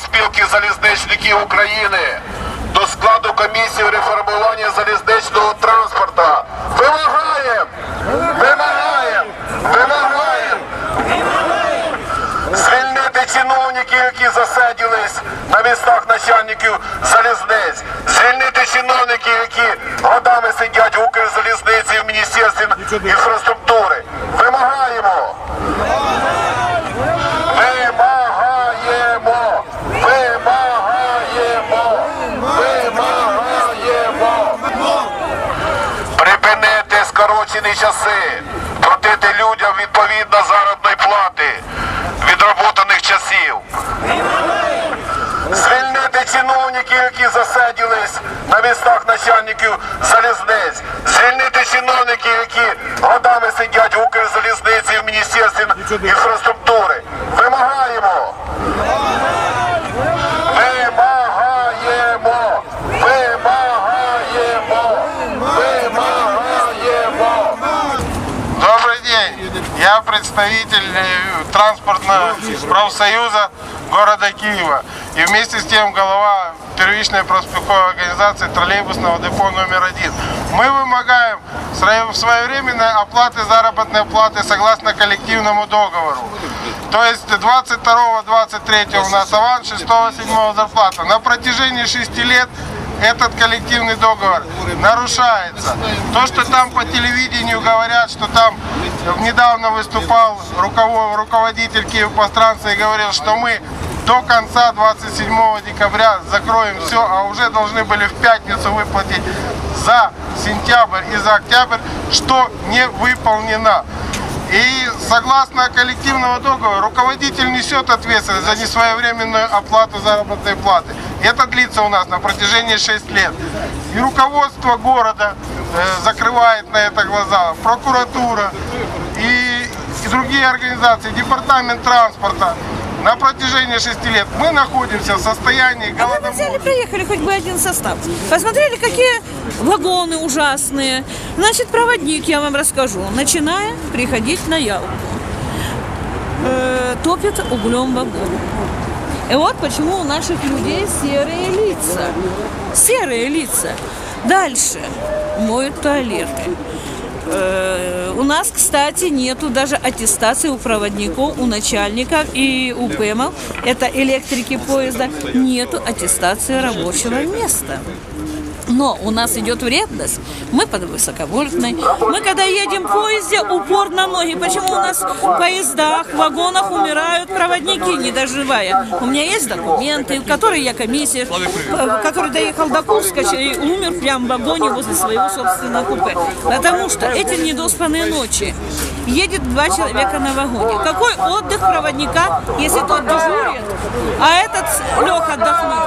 спілки залізничників України до складу комісії реформування залізничного транспорту. Вимагаємо! Вимагаємо! Вимагаємо! Звільнити чиновників, які засиділись на містах начальників залізниць. Звільнити чиновників, які годами сидять в Укрзалізниці в Міністерстві інфраструктури. Вимагаємо! Вимагаємо! Вимагаємо! Вимагаємо! Припинити скорочені часи, платити людям відповідно заробної плати відроботаних часів. Звільнити чиновників, які засиділись на містах начальників залізниць. Звільнити чиновників, які годами сидять в Укрзалізниці в Міністерстві інфраструктури. Я представитель э, транспортного профсоюза города Киева. И вместе с тем глава первичной проспековой организации троллейбусного депо номер один. Мы вымогаем своевременной оплаты заработной платы согласно коллективному договору. То есть 22-23 у нас аванс, 6-7 зарплата. На протяжении 6 лет этот коллективный договор нарушается. То, что там по телевидению говорят, что там недавно выступал руково- руководитель Киев-пространства и говорил, что мы до конца 27 декабря закроем все, а уже должны были в пятницу выплатить за сентябрь и за октябрь, что не выполнено. И согласно коллективного договора, руководитель несет ответственность за несвоевременную оплату заработной платы. Это длится у нас на протяжении 6 лет. И руководство города э, закрывает на это глаза, прокуратура и, и другие организации, департамент транспорта. На протяжении 6 лет мы находимся в состоянии А вы бы взяли, голодомора. проехали хоть бы один состав. Посмотрели, какие вагоны ужасные. Значит, проводник, я вам расскажу, начиная приходить на Ялту. Э, топит углем вагон. И вот почему у наших людей серые лица. Серые лица. Дальше моют туалеты. Э, У нас, кстати, нету даже аттестации у проводников, у начальников и у ПЭМов, это электрики поезда, нету аттестации рабочего места. Но у нас идет вредность. Мы под высоковольтной. Мы когда едем в поезде, упор на ноги. Почему у нас в поездах, в вагонах умирают проводники, не доживая? У меня есть документы, которые я комиссия, который доехал до Курска и умер прямо в вагоне возле своего собственного купе. Потому что эти недоспанные ночи. Едет два человека на вагоне. Какой отдых проводника, если тот дежурит, а этот лег отдохнуть?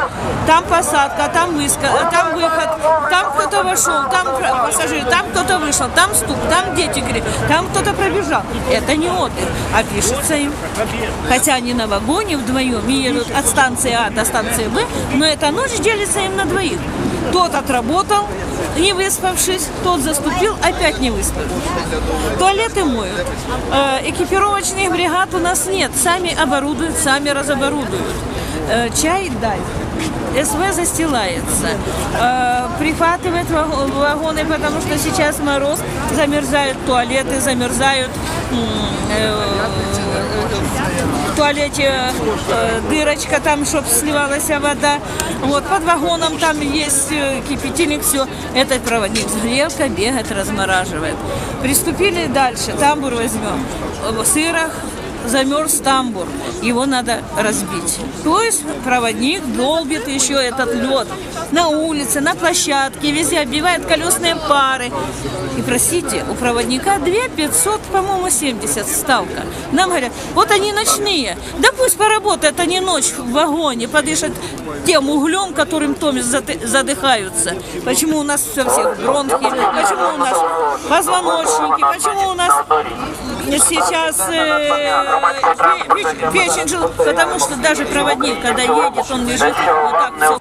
Там посадка, там выска, там выход, там кто-то вошел, там пассажир, там кто-то вышел, там стук, там дети кричат, там кто-то пробежал. Это не отдых, а пишется им. Хотя они на вагоне вдвоем едут от станции А до станции Б, но эта ночь делится им на двоих. Тот отработал, не выспавшись, тот заступил, опять не выспавшись. Туалеты моют. Э, Экипировочных бригад у нас нет. Сами оборудуют, сами разоборудуют. Э, Чай дай. СВ застилается, Э, прихватывает ваг- вагоны, потому что сейчас мороз, замерзают туалеты, замерзают э, в туалете дырочка там, чтобы сливалась вода. Вот под вагоном там есть кипятильник, все. Этот проводник с грелка бегает, размораживает. Приступили дальше. Тамбур возьмем. В сырах замерз тамбур, его надо разбить. То есть проводник долбит еще этот лед на улице, на площадке, везде оббивает колесные пары. И простите, у проводника 2 500, по-моему, 70 ставка. Нам говорят, вот они ночные, да пусть поработают они ночь в вагоне, подышат тем углем, которым томи заты- задыхаются. Почему у нас все всех бронхи, почему у нас позвоночники, почему у нас сейчас э, пе- печ- печень жил, потому что даже проводник, когда едет, он лежит вот так все.